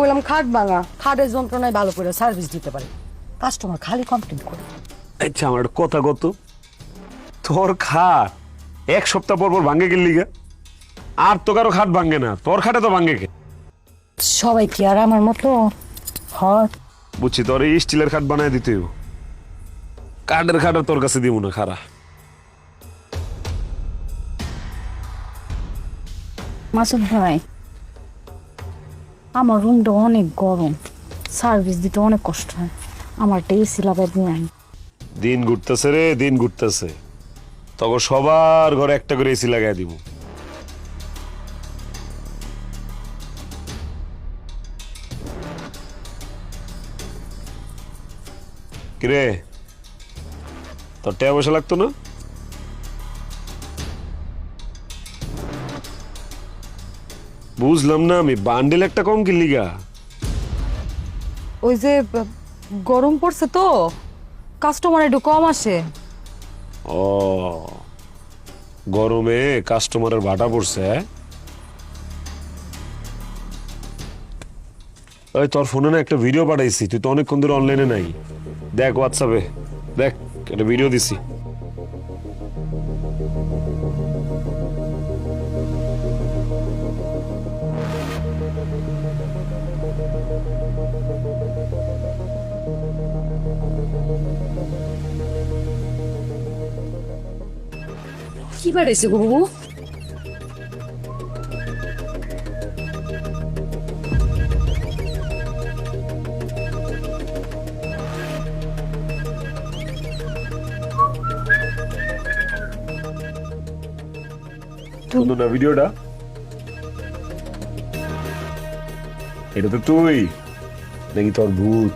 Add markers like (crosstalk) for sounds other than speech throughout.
কইলাম খাট ভাঙা। খাটের যন্ত্রণায় ভালো করে সার্ভিস দিতে পারে। কাস্টমার খালি কমপ্লেন করে। আচ্ছা আমার একটা কথা কত? তোর খাট এক সপ্তাহ পর পর ভাঙ্গে গেলি গা। আর তো কারও খাট ভাঙ্গে না তোর খাটে তো ভাঙে কে? সবাই কি আর আমার মতো? হয়। বুঝছি তোর এই স্টিলের খাট বানায় দিতে হইব। কাঠের খাট আর তোর কাছে দিব না খারা মাসুদ ভাই আমার রুমটা অনেক গরম। সার্ভিস দিতে অনেক কষ্ট হয়। আমার একটা এসি লাগাই দিন দিন ঘুরতেছে রে, দিন ঘুরতেছে। তখন সবার ঘরে একটা করে এসি লাগাই দিব। কিরে? তোর টাকা পয়সা লাগতো না? বুঝলাম না আমি বান্ডেল একটা কম কিনলি গা। ওই যে গরম পড়ছে তো কাস্টমার একটু কম আসে। ও গরমে কাস্টমারের ভাটা পড়ছে হ্যাঁ? ওই তোর ফোনে না একটা ভিডিও পাঠাইছি তুই তো অনেকক্ষণ ধরে অনলাইনে নাই। দেখ হোয়াটসঅ্যাপে দেখ একটা ভিডিও দিছি। কি বাড়াইছে গো বাবু? শুনো না ভিডিওটা? এটা তো তুই। নাকি তোর ভূত।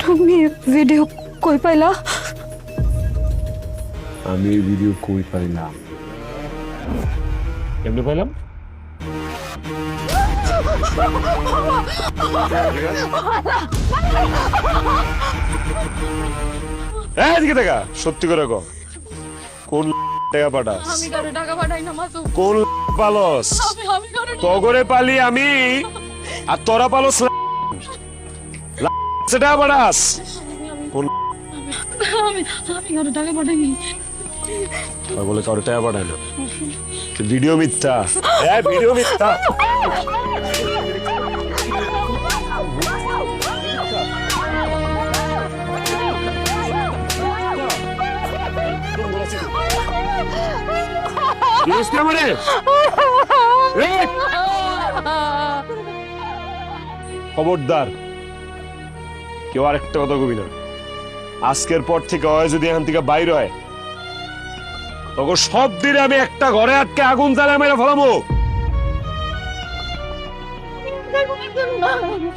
তুমি ভিডিও কই পাইলা? আমি এই ভিডিও কই পাইলাম কেমনে পাইলাম? দেখা সত্যি করে কোন টাকা পাঠাস? টাকা পাঠাই না কোন পালস? আমি তগরে পালি আমি আর তোরা পালস সেটা পাঠাস। কোন আমি আমি কারও টাকা পাঠাইনি। আর বলে কারও টাকা ভিডিও মিথ্যা? হ্যাঁ ভিডিও মিথ্যা! খবরদার, কেউ আর একটা কথা কবি না। আজকের পর থেকে হয় যদি এখান থেকে বাইর হয় তখন সব দিনে আমি একটা ঘরে আটকে আগুন জ্বালা মেরে ফেলাবো।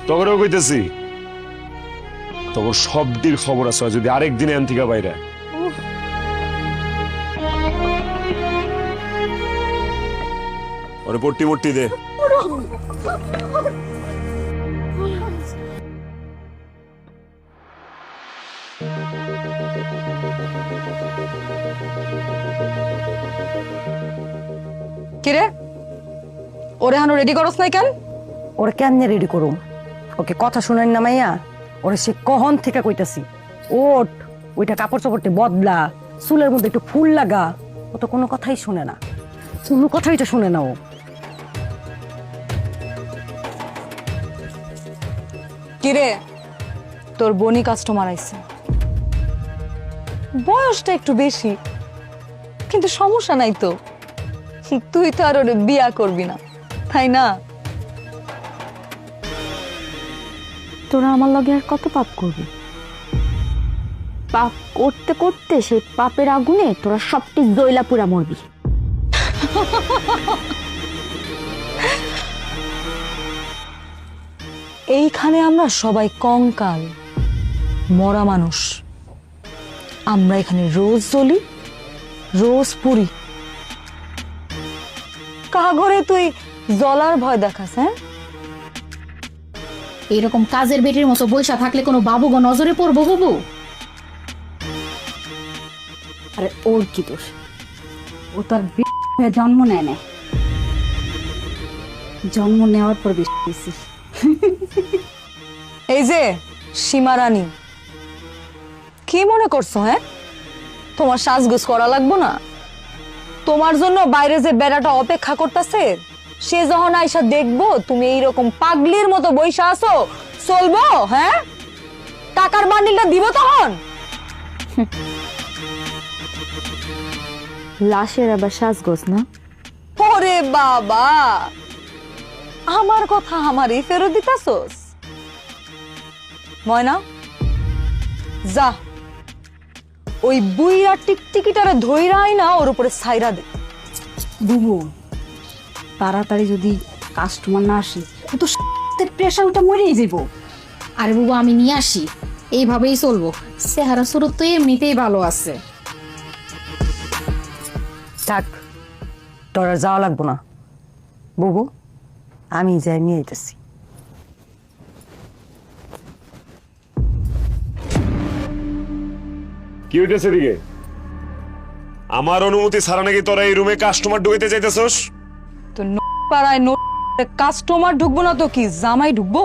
তখনও কইতেছি তখন সব দিন খবর আছে যদি আরেক দিনে থেকে বাইরে। ওরে পট্টি মট্টি দে। কিরে? ওরে হানো রেডি করস নাই কেন? ওরে কেমনে রেডি করুম? ওকে কথা শুনেন না মাইয়া। ওরে সে কহন থেকে কইতাছি? ওট ওইটা কাপড় চাপড়টি বদলা চুলের মধ্যে একটু ফুল লাগা ও তো কোনো কথাই শুনে না। কোনো কথাই তো শুনে না ও। কিরে? তোর বনি কাস্টমার আইছে। বয়সটা একটু বেশি কিন্তু সমস্যা নাই তো। তুই তো আর ওরে বিয়া করবি না। তাই না? তোরা আমার লগে আর কত পাপ করবি? পাপ করতে করতে সেই পাপের আগুনে তোরা সবটি জয়লা পুরা মরবি। এইখানে আমরা সবাই কঙ্কাল মরা মানুষ। আমরা এখানে রোজ জ্বলি রোজ পুরি। কাহা ঘরে তুই জ্বলার ভয় দেখাস হ্যাঁ? এরকম কাজের বেটির মতো বৈশা থাকলে কোনো বাবু গো নজরে পড়ব বাবু? আরে ওর কি দোষ? ও তার হয়ে জন্ম নেয় না জন্ম নেওয়ার পর বেশি এই যে সীমা রানী কি মনে করছ হ্যাঁ? তোমার সাজগোজ করা লাগবো না? তোমার জন্য বাইরে যে বেড়াটা অপেক্ষা করতেছে সে যখন আইসা দেখব তুমি এইরকম পাগলির মতো বইসা আছো চলবো হ্যাঁ? টাকার বান্ডিলটা দিব তখন? (laughs) লাশের আবার সাজগোজ না? ওরে বাবা! আমার কথা আমারই ফেরত দিতাছোস? ময়না? যা। ওই বুইরা টিকটিকিটারে ধইরাই না ওর উপরে ছাইরা দে। বুবু তাড়াতাড়ি যদি কাস্টমার না আসে ও তো প্রেশার ওটা মরেই যাব আরে বুবু আমি নিয়ে আসি। এইভাবেই চলবো। চেহারা সুরত তো এমনিতেই ভালো আছে। থাক তোর যাওয়া লাগবো না। বুবু আমি যাই নিয়ে যেতেছি কি হইতেছে দিকে আমার অনুমতি ছাড়া নাকি তোরা এই রুমে কাস্টমার ঢুকাইতে চাইতেছস তো ন- পাড়ায় কাস্টমার ঢুকবো না তো কি জামাই ঢুকবো?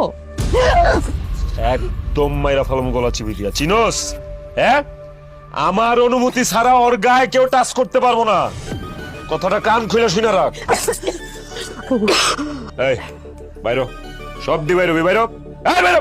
একদম মাইরা ফলম গলা চিবি দিয়া চিনোস? হ্যাঁ? আমার অনুমতি ছাড়া ওর গায়ে কেউ টাচ করতে পারব না। কথাটা কান খুলে শুনে রাখ। এই বাইরো। সব দি বাইরো বাইরো। এই বাইরো!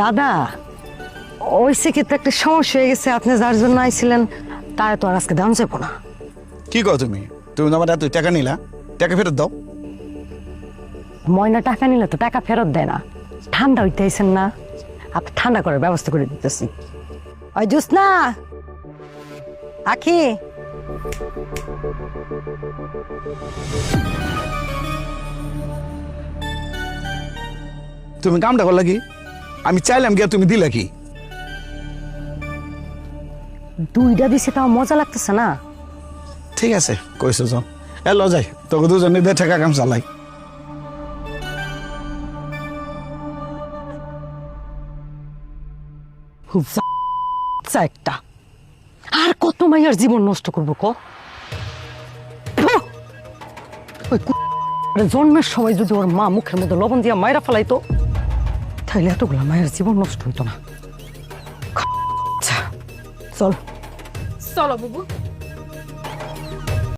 দাদা ওই সেক্ষেত্রে একটা সমস্যা হয়ে গেছে। আপনি যার জন্য আইছিলেন তার তো আর আজকে দাম যাব না। কি কও তুমি? তুমি আমার এত টাকা নিলা। টাকা ফেরত দাও। ময়না টাকা নিলে তো টাকা ফেরত দেয় না। ঠান্ডা হইতে আইছেন না। আপনি ঠান্ডা করার ব্যবস্থা করে দিতেছি। ওই জুস না আখি! তুমি কামটা করলা কি? আমি চাইলাম গিয়া তুমি দিলা কি? দুইটা দিছে তাও মজা লাগতেছে না? ঠিক আছে কইছো জন। এ ল যাই তোকে দুজনে দিয়ে ঠেকা কাম চালাই। একটা। আর কত মাইয়ার জীবন নষ্ট করব ক? ওই কু- জন্মের সময় যদি ওর মা মুখের মধ্যে লবণ দিয়া মায়েরা ফেলাইতো তাহলে এতগুলো মায়ের জীবন নষ্ট হইতো না। আচ্ছা, চল। চলো বুবু।